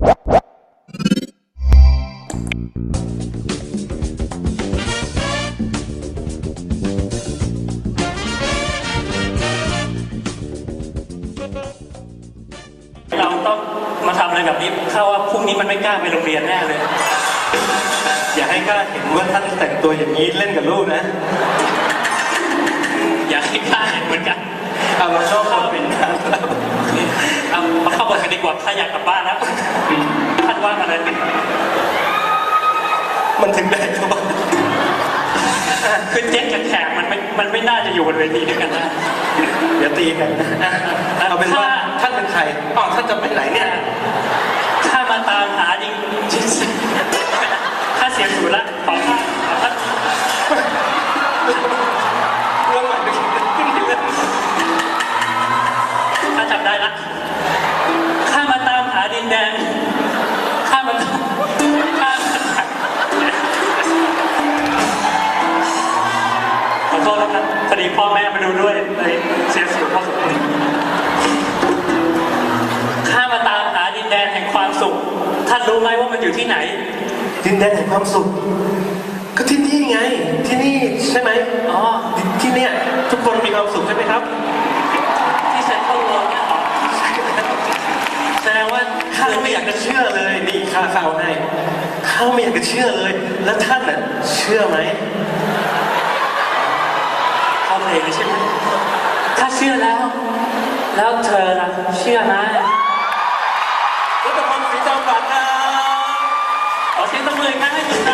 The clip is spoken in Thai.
เราต้องมาทำอะไรแบบนี้เข้าว่าพรุ่งนี้มันไม่กล้าไปโรงเรียนแน่เลย อย่าให้กล้าเห็นว่าท่านแต่งตัวอย่างนี้เล่นกับลูกนะ อยากให้กล้าเห็นเหมือนกันเอาเราชอบ ถ้าอยากกลับบ้านแล้วท่านว่าอะไรมันถึงได้เข้าบ้านคือเจ๊กกับแขกมันไม่มันไม่น่าจะอยู่บนเวทีด้วยกันนะเดี๋ยวตีกันนะเอาเป็นว่าท่านเป็นใครอ๋อท่านจะไปไหนเนี่ย ถ้ามาตาม ท่านรู้ไหมว่ามันอยู่ที่ไหน ดินแดนแห่งความสุข ก็ที่นี่ไง ที่นี่ใช่ไหมอ๋อ ที่เนี่ยทุกคนมีความสุขใช่ไหมครับ ที่เซ็นทรัลเวิลด์เนี่ยเหรอแสดงว่าข้าไม่อยากจะเชื่อเลยนี่ข้าข่าวให้ข้าไม่อยากจะเชื่อเลย แล้วท่านน่ะเชื่อไหมเข้าเพลงเลยใช่ไหมถ้าเชื่อแล้ว แล้วเธอล่ะเชื่อไหม managers